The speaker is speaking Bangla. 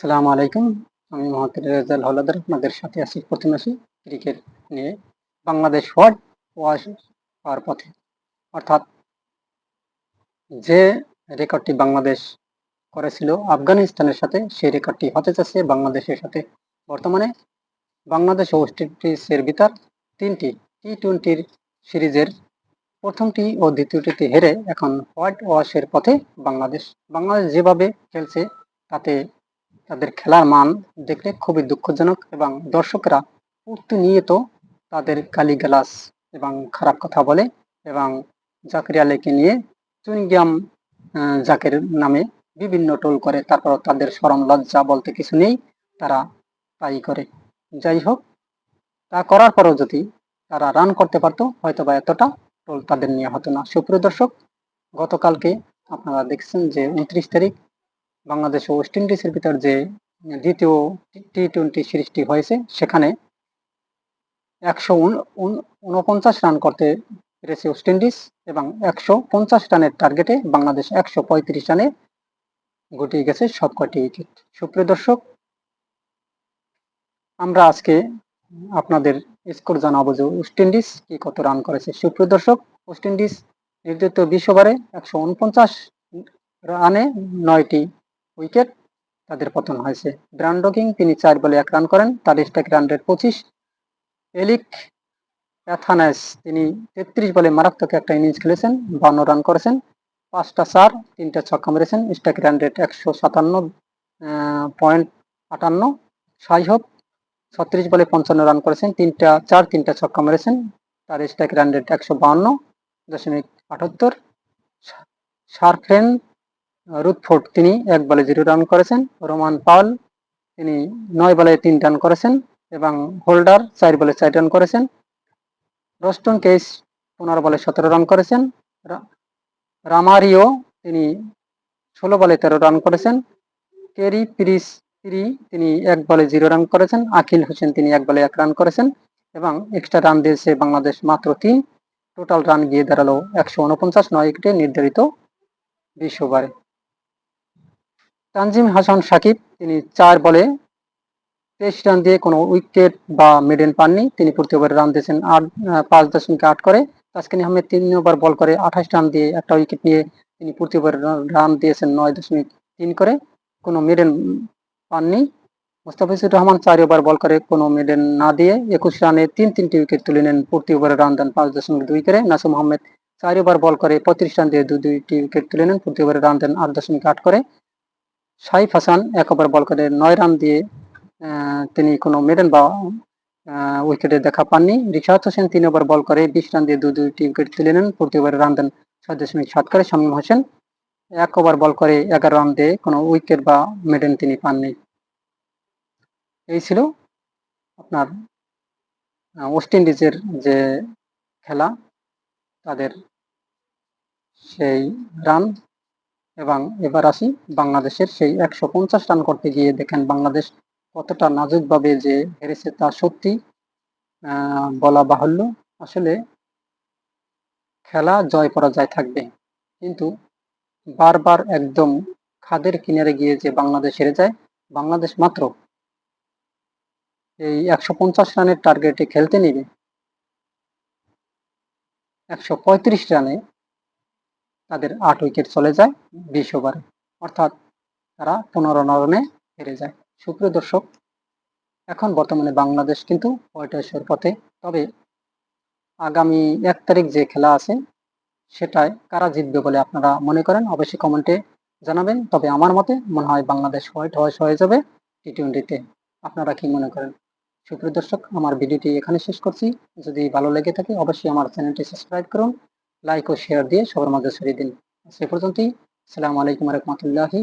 আসসালামু আলাইকুম। আমি মোহাম্মদ রেজাল হলাদার আপনাদের সাথে আছি প্রতিমাসী ক্রিকেট নিয়ে। বাংলাদেশ হোয়াট ওয়াশ হওয়ার পথে। অর্থাৎ যে রেকর্ডটি বাংলাদেশ করেছিল আফগানিস্তানের সাথে, সেই রেকর্ডটি হতে যাচ্ছে বাংলাদেশের সাথে। বর্তমানে বাংলাদেশ ও ওয়েস্ট ইন্ডিজের ভিতর তিনটি টি টোয়েন্টির সিরিজের প্রথমটি ও দ্বিতীয়টিতে হেরে এখন হোয়াইট ওয়াশের পথে বাংলাদেশ। বাংলাদেশ যেভাবে খেলছে, তাতে তাদের খেলার মান দেখলে খুবই দুঃখজনক এবং দর্শকরা প্রতিনিয়ত তাদের গালিগালাজ এবং খারাপ কথা বলে এবং জাকির আলীকে নিয়ে চুইংগাম জাকের নামে বিভিন্ন টোল করে তারপর তাদের সরম লজ্জা বলতে কিছু নেই, তারা তাই করে। যাই হোক, তা করার পরও যদি তারা রান করতে পারতো হয়তো বা এতটা টোল তাদের নিয়ে হতো না। সুপ্রিয় দর্শক, গতকালকে আপনারা দেখছেন যে উনত্রিশ তারিখ বাংলাদেশ ও ওয়েস্ট ইন্ডিজের ভিতর যে দ্বিতীয় টি টোয়েন্টি সিরিজটি হয়েছে, সেখানে একশো উনপঞ্চাশ রান করতে পেরেছে ওয়েস্ট ইন্ডিজ এবং একশো পঞ্চাশ রানের টার্গেটে বাংলাদেশ একশো পঁয়ত্রিশ রানে গুটিয়ে গেছে সব কয়টি উইকেট সুপ্রিয় দর্শক, আমরা আজকে আপনাদের স্কোর জানাব যে ওয়েস্ট ইন্ডিজ কি কত রান করেছে। সুপ্রিয় দর্শক ওয়েস্ট ইন্ডিজ নির্ধারিত বিশ ওভারে একশো উনপঞ্চাশ রানে নয়টি উইকেট তাদের পতন হয়েছে। ব্রান্ডো কিং তিনি চার বলে এক রান করেন তার স্ট্রাইক রান রেট পঁচিশ। এলিক প্যাথানাস তিনি তেত্রিশ বলে মারাত্মক একটা ইনিংস খেলেছেন, বান্ন রান করেছেন, পাঁচটা চার, তিনটা ছক্কা মেরেছেন স্ট্রাইক রান রেট একশো সাতান্ন পয়েন্ট আটান্ন। সাই হোপ ছত্রিশ বলে পঞ্চান্ন রান করেছেন, তিনটা চার, তিনটা ছক্কা মেরেছেন, তার স্ট্রাইক রান রেট একশো বাহান্ন দশমিক আটাত্তর। শার্ফেন রুথফোর্ড তিনি এক বলে জিরো রান করেছেন, রোমান পাল তিনি নয় বলে তিন রান করেছেন এবং হোল্ডার চার বলে চার রান করেছেন। রস্টন কেস পনেরো বলে সতেরো রান করেছেন। রামারিও তিনি ষোলো বলে তেরো রান করেছেন। কেরি পিরিস পিরি তিনি এক বলে জিরো রান করেছেন। আকিল হোসেন তিনি এক বলে এক রান করেছেন এবং এক্সট্রা রান দিয়েছে বাংলাদেশ মাত্র তিন। টোটাল রান গিয়ে দাঁড়াল একশো উনপঞ্চাশ, নয় উইকেটে নির্ধারিত বিশ ওভারে তানজিম হাসান সাকিব, তিনি চার বলে তেইশ রান দিয়ে কোনো উইকেট বা মিডেন পাননি। তিনি প্রতি ওভারে রান দিয়েছেন আট পাঁচ দশমিক আট করে। তাসকিন আহমেদ তিন ওভার বল করে আঠাশ রান দিয়ে একটা উইকেট নিয়ে তিনি প্রতি ওভারে রান দিয়েছেন নয় দশমিক তিন করে। কোনো মিডেন পাননি। মুস্তাফিজুর রহমান চার ওভার বল করে, কোনো মিডেন না দিয়ে একুশ রানে তিন, তিনটি উইকেট তুলে নেন, প্রতি ওভারে রান দেন পাঁচ দশমিক দুই করে। নাসুম আহমেদ চার ওভার বল করে পঁয়ত্রিশ রান দিয়ে দুই দুইটি উইকেট তুলে নেন, প্রতি ওভারে রান দেন আট দশমিক আট করে। সাইফ হাসান এক ওভার বল করে নয় রান দিয়ে তিনি কোনো মেডেন বা উইকেটে দেখা পাননি। রিশাদ হোসেন তিন ওভার বল করে বিশ রান দিয়ে দু দুইটি উইকেট তুলে নেন। প্রতি ওভারে রান দেন ছয় দশমিক সাত করে শামীম হোসেন। এক ওভার বল করে এগারো রান দিয়ে কোনো উইকেট বা মেডেন তিনি পাননি। এই ছিল আপনার ওয়েস্ট ইন্ডিজের যে খেলা, তাদের সেই রান। এবং এবার আসি বাংলাদেশের সেই একশো পঞ্চাশ রান করতে গিয়ে দেখেন বাংলাদেশ কতটা নাজুকভাবে যে হেরেছে তা সত্যি বলা বাহুল্য। আসলে খেলা জয় পরাজয় থাকবে। কিন্তু বারবার একদম খাদের কিনারে গিয়ে যে বাংলাদেশ হেরে যায়, বাংলাদেশ মাত্র এই একশো পঞ্চাশ রানের টার্গেটে খেলতে নেবে। একশো পঁয়ত্রিশ রানে তাদের আট উইকেট চলে যায় বিশ ওভারে। অর্থাৎ তারা পনেরো রানে হেরে যায়। সুপ্রিয় দর্শক, এখন বর্তমানে বাংলাদেশ কিন্তু হোয়াইট হাউসের পথে। তবে আগামী এক তারিখ যে খেলা আছে, সেটায় কারা জিতবে বলে আপনারা মনে করেন? অবশ্যই কমেন্টে জানাবেন। তবে আমার মতে মনে হয় বাংলাদেশ হোয়াইট হাউস হয়ে যাবে টি টোয়েন্টিতে আপনারা কি মনে করেন? সুপ্রিয় দর্শক, আমার ভিডিওটি এখানে শেষ করছি। যদি ভালো লেগে থাকে, অবশ্যই আমার চ্যানেলটি সাবস্ক্রাইব করুন। লাইক ও শেয়ার দিয়ে সবার মাঝে ছড়িয়ে দিন সে পর্যন্তই আসসালামু আলাইকুম রহমতুল্লাহি